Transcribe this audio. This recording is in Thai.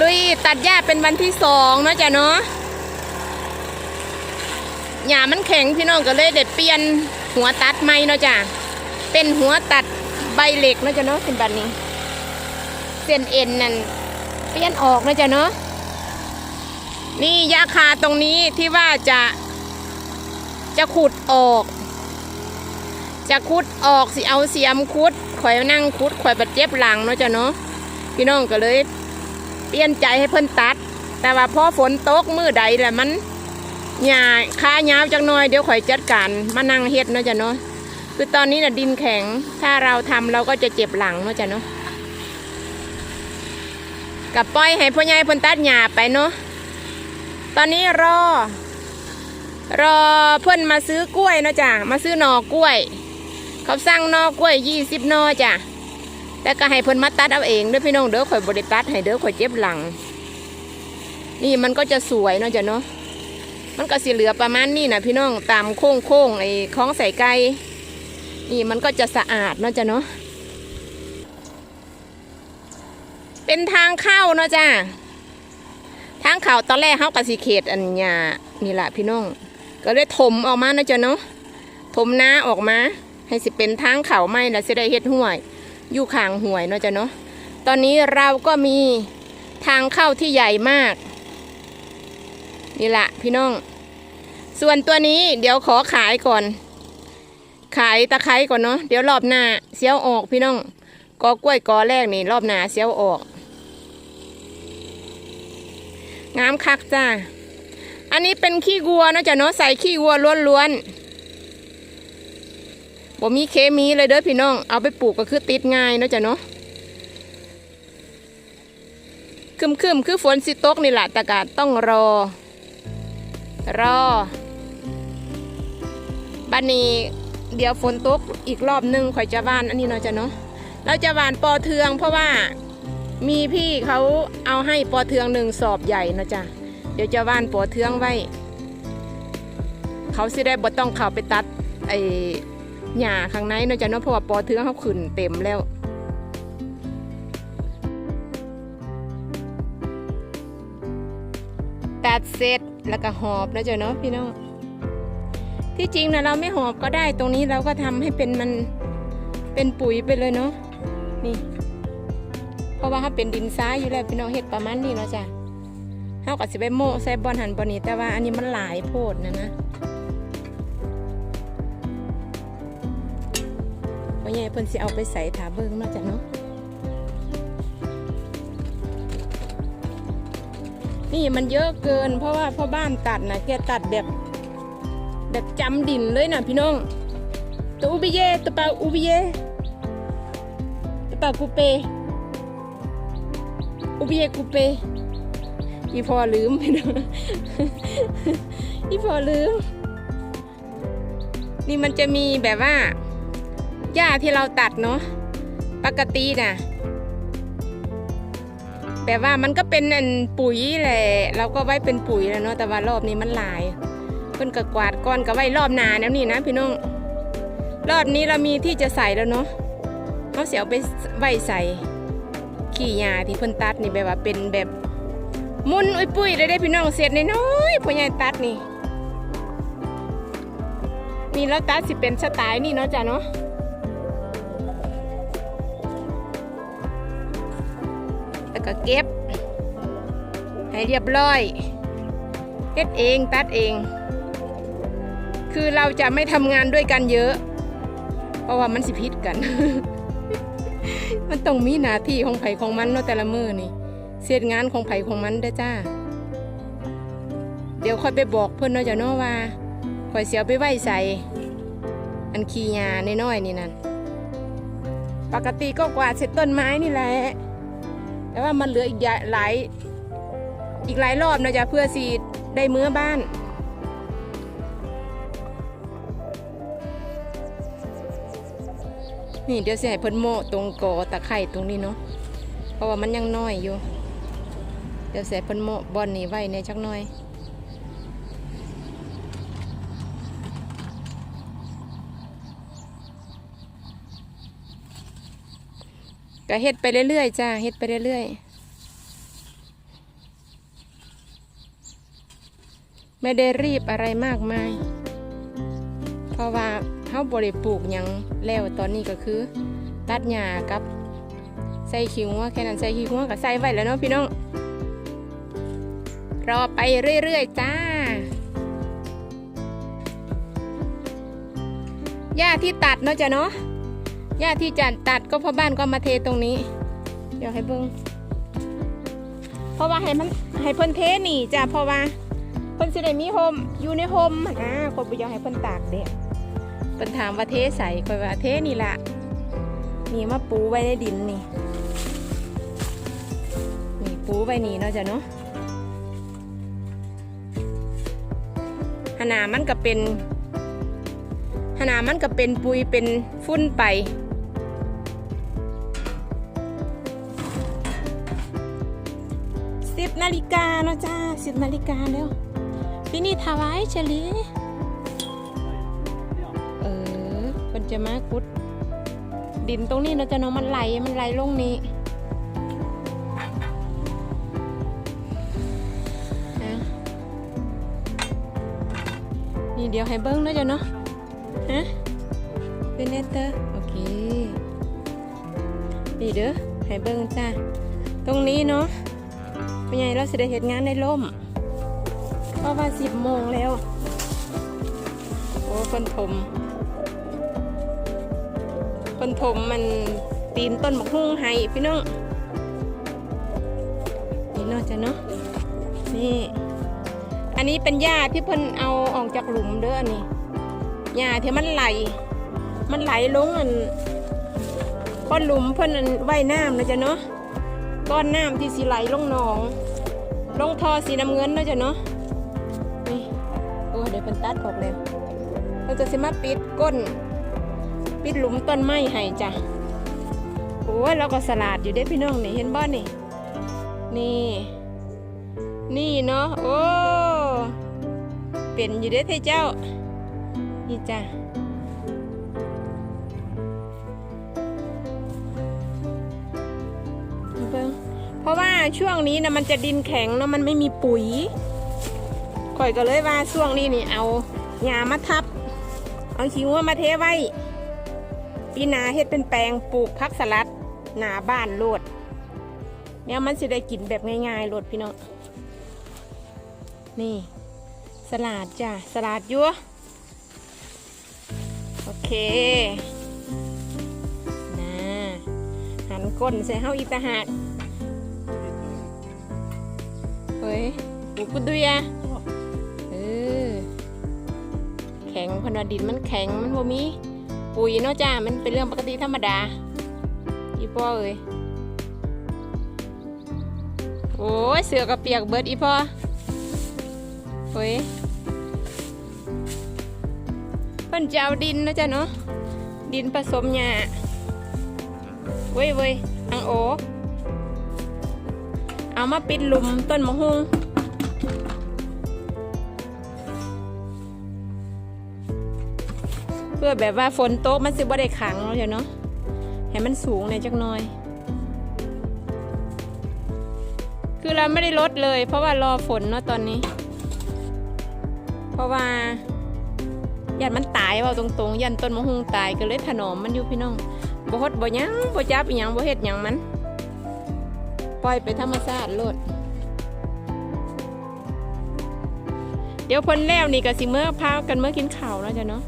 ลุยตัดหญ้าเป็นวันที่สองนะจ้ะเนาะหญ้ามันแข็งพี่น้องก็เลยเด็ดเปลี่ยนหัวตัดใหม่เนาะจ้ะเป็นหัวตัดใบเหล็กเนาะจ้ะเนาะเป็นแบบนี้ เส้นเอ็นนั่นเปลี่ยนออกเนาะจ้ะเนาะนี่ยาคาตรงนี้ที่ว่าจะจะขุดออก จะขุดออกสิเอาเสียมขุดข่อยนั่งขุดข่อยบัดเจ็บหลังเนาะจ้ะเนาะพี่น้องก็เลย เปลี่ยนใจให้เพิ่นตัด แต่ว่าพอฝนตกมือใดแหละมันหญ้าคายาวจังหน่อยเดี๋ยวข่อยจัดการมานั่งเฮ็ดเนาะจ้ะเนาะคือตอนนี้น่ะดินแข็งถ้าเราทำเราก็จะเจ็บหลังเนาะจ้ะเนาะกับปล่อยให้พ่อใหญ่เพิ่นตัดหญ้าไปเนาะตอนนี้รอ รอเพิ่นมาซื้อกล้วยเนาะจ้ะมาซื้อหน่อกล้วย เขาสั่งหน่อกล้วยยี่สิบหน่อจ้ะ แต่ก็ให้เพิ่นมาตัดเอาเองเด้อพี่น้องเด้อข่อยบริตัดให้เด้อข่อยเจ็บหลัง นี่มันก็จะสวยเนาะจ้ะเนาะมันก็สิเหลือประมาณนี้นะพี่น้องตามโค้งโค้งๆไอ้คล้องใส่ไก่นี่มันก็จะสะอาดเนาะจ้ะเนาะเป็นทางเข้าเนาะจ้ะทางเข้าตอนแรกเขากสิเขตอันญานี่แหละพี่น้อง ก็เลยถมออกมาเนาะจ้ะเนาะถมน้าออกมา ให้สิเป็นทางเข่าไม่แล้วสิได้เฮ็ดห้วย อยู่ข้างห่วยเนาะจ้ะเนาะตอนนี้เราก็มีทางเข้าที่ใหญ่มาก นี่แหละพี่น้อง ส่วนตัวนี้เดี๋ยวขอขายก่อน ขายตะไคร้ก่อนเนาะเดี๋ยวรอบหน้าเสียวออกพี่น้องกอกล้วยกอแรกนี่รอบหน้าเสียวออกงามคักจ้าอันนี้เป็นขี้วัวเนาะจ้ะเนาะใส่ขี้วัวล้วนๆ บ่มีเคมีเลยเด้อพี่น้อง เอาไปปลูกก็คือติดง่ายเนาะจ้ะเนาะคึมคึมๆคือฝนสิตกนี่แหละแต่กาต้องรอ รอบันนี้เดี๋ยวฝนตกอีกรอบหนึงข่อยจะหวานอันนี้เนาะจ้ะเนาะเราจะหวานปอเทือง เพราะว่ามีพี่เขาเอาให้ปอเทืองหนึ่งสอบใหญ่เนาะจ้ะเดี๋ยวจะหวานปอเทืองไว้ เขาสิได้บ่ต้องเข้าไปตัดไอ หญ้าข้างในเนาะจ้ะเนาะเพราะว่าปอเทืองเขาขึ้นเต็มแล้วตัดเสร็จแล้วก็หอบนะจ้ะเนาะพี่น้องที่จริงนะเราไม่หอบก็ได้ตรงนี้เราก็ทำให้เป็นมันเป็นปุ๋ยไปเลยเนาะนี่ เพราะว่าเขาเป็นดินทรายอยู่แล้วพี่น้องเฮ็ดประมาณนี้เนาะจ้ะเขาก็สิไปโม่ใส่บอลหันบอลนี้แต่ว่าอันนี้มันหลายโพดนะนะ ว่เพิ่นสิเอาไปใส่ถาเบิ่งเนาะจ้ะเนาะนี่มันเยอะเกิน เพราะว่าพ่อบ้านตัดนะแกตัดแบบ แบบจำดินเลยนะพี่น้องตัวอุบิเยตัวปลาอุบิเยตัวปลากูเปอุบิเยกูเปอีพอลืมพี่น้องอีพอลืม นี่มันจะมีแบบว่า หญ้าที่เราตัดเนาะปกติน่ะแบบว่ามันก็เป็นอันปุ๋ยแหละเราก็ไว้เป็นปุ๋ยแล้วเนาะแต่ว่ารอบนี้มันหลายเพิ่นก็กวาดก้อนก็ไว้รอบนาแล้วนี่นะพี่น้องรอบนี้เรามีที่จะใส่แล้วเนาะเขาเสียเอาไปไว้ใส่ขี้หญ้าที่เพิ่นตัดนี่แบบว่าเป็นแบบมุนอุ้ยปุ้ยได้ได้พี่น้องเสร็จน้อยๆพ่อใหญ่ตัดนี่นี่แล้วตัดสิเป็นสไตล์นี่เนาะจ้ะเนาะ ก็เก็บ ให้เรียบร้อยเฮ็ดเองตัดเอง คือเราจะไม่ทำงานด้วยกันเยอะ เพราะว่ามันสิพิษกัน มันต้องมีหน้าที่ของไผของมันเนาะแต่ละมือนี่เสียดงานของไผของมันเด้จ้า เดี๋ยวค่อยไปบอกเพื่อนเนาะจ้ะเนาะว่าค่อยเสียไปไหวใส่อันขี้ยาน้อยๆนี่นั่นปกติก็กวาดเสร็จต้นไม้นี่แหละ แต่ว่ามันเหลืออีกหลายอีกหลายรอบนะจ๊ะเพื่อสีได้มื้อบ้านนี่เดี๋ยวสิให้เพิ่นโมตรงกอตะไคร่ตรงนี้เนาะเพราะว่ามันยังน้อยอยู่ เดี๋ยวเสียเพิ่นโมบอนนี่ไว้ในจักหน่อย ก็เฮ็ดไปเรื่อยๆจ้าเฮ็ดไปเรื่อยๆไม่ได้รีบอะไรมากมาย เพราะว่าเขาบริด้ปลูกหยังแล้วตอนนี้ก็คือ ตัดหญ้ากับใส่ขี้งัวแค่นั้นใส่ขี้งัวก็ใส่ไว้แล้วเนาะพี่น้องรอไปเรื่อยๆจ้าหญ้าที่ตัดเนาะจ้ะเนาะ หญ้าที่จัดตัดก็พ่อบ้านก็มาเทตรงนี้ เดี๋ยวให้เบิ้งเพราะว่าให้มันให้เพิ่นเทหนีจ้ะเพราะว่าเพิ่นสิได้มีโฮมอยู่ในโฮมอ่าคนบ่อยากให้เพิ่นตากเด็กเพิ่นถามว่าเทใส่คอยว่าเทนี่ละนี่มาปูไว้ในดินนี่นี่ปูไว้นี่เนาะจ้ะเนาะหนามันก็เป็นหนามันก็เป็นปุยเป็นฟุ้นไป สิบนาฬิกาเนาะจ้าสิบนาฬิกาแล้วพี่นี่ทาวายเฉลีเออมันจะมาขุด ดินตรงนี้เนาะจ้ะเนาะมันไหลมันไหลลงนี้นี่เดี๋ยวให้เบิ้งนะจ้ะเนาะฮะเป็นเนเตอร์โอเคนี่เด้อให้เบิ้งจ้าตรงนี้เนาะ เป็นไงเราสิได้เหตุงานในร่มเพราะว่าสิบโมงแล้ว โอ้คนถมคนถมมันตีนต้นมะฮุ่งให้พี่น้องนี่นาจะเนาะนี่ อันนี้เป็นหญ้าที่เพิ่นเอาออกจากหลุมเด้ออันนี้หญ้าที่มันไหล มันไหลลงอันก้อนหลุมเพิ่นอันว่ายน้ำนะจ๊ะเนาะ ก้อนน้ำที่สีไหลลงหนอง ลงท่อสีน้ำเงินเนาะจ้ะเนาะนี่โอ้เดี๋ยวเป็นตัดออกแล้วเราจะสิมาปิดก้น ปิดหลุมต้นไม้ให้จ้ะโอ้ยเราก็สลัดอยู่เด้พี่น้องนี่เห็นบ้านนี่ นี่ นี่เนาะโอ้เป็นอยู่เด้เทเจ้า นี่จ้ะ ราะว่าช่วงนี้นะมันจะดินแข็งเนาะมันไม่มีปุ๋ยข่อยก็เลยว่าช่วงนี้นี่เอาหญ้ามาทับ เอาขี้วัวมาเทไว้ปีนาเฮ็ดเป็นแปลงปลูกผักสลัดหนาบ้านโลดเนี่ยมันสิได้กินแบบง่ายๆโลดพี่น้องนี่ สลัดจ้ะสลัดยัวโอเคนะหันก้นใส่เฮาอีตาหาก ปูกุดุยอะเออแข็งพนาดินมันแข็งมันบ่มีปุ๋ยเนาะจ้ามันเป็นเรื่องปกติธรรมดาอีพ่อเอ้ยโอ้ยเสือกระเปียกเบิดอีพ่อเฮ้ยเพิ่นจะเอาดินนะจ้ะเนาะดินผสมหญ้าเว้ยเว้ยอังโอเอามาปิดหลุมต้นมะฮุง เพื่อแบบว่าฝนโตกมันสิบ่ได้ขังเนาะเดี๋ยวเนาะให้มันสูงหน่อยจักหน่อย คือเราไม่ได้ลดเลย เพราะว่ารอฝนเนาะตอนนี้ เพราะว่ายันมันตายเว่าตรงๆ ยันต้นมะฮุงตายก็เลยถนอมมันอยู่พี่น้องบ่ฮดบ่ยังบ่จับอีหยังบ่เฮ็ดหยังมัน ปล่อยไปธรรมชาติโลด เดี๋ยวพ้นแล้วนี่ก็สิเมื่อพากันเมื่อกินข้าวแล้วจ้ะเนาะ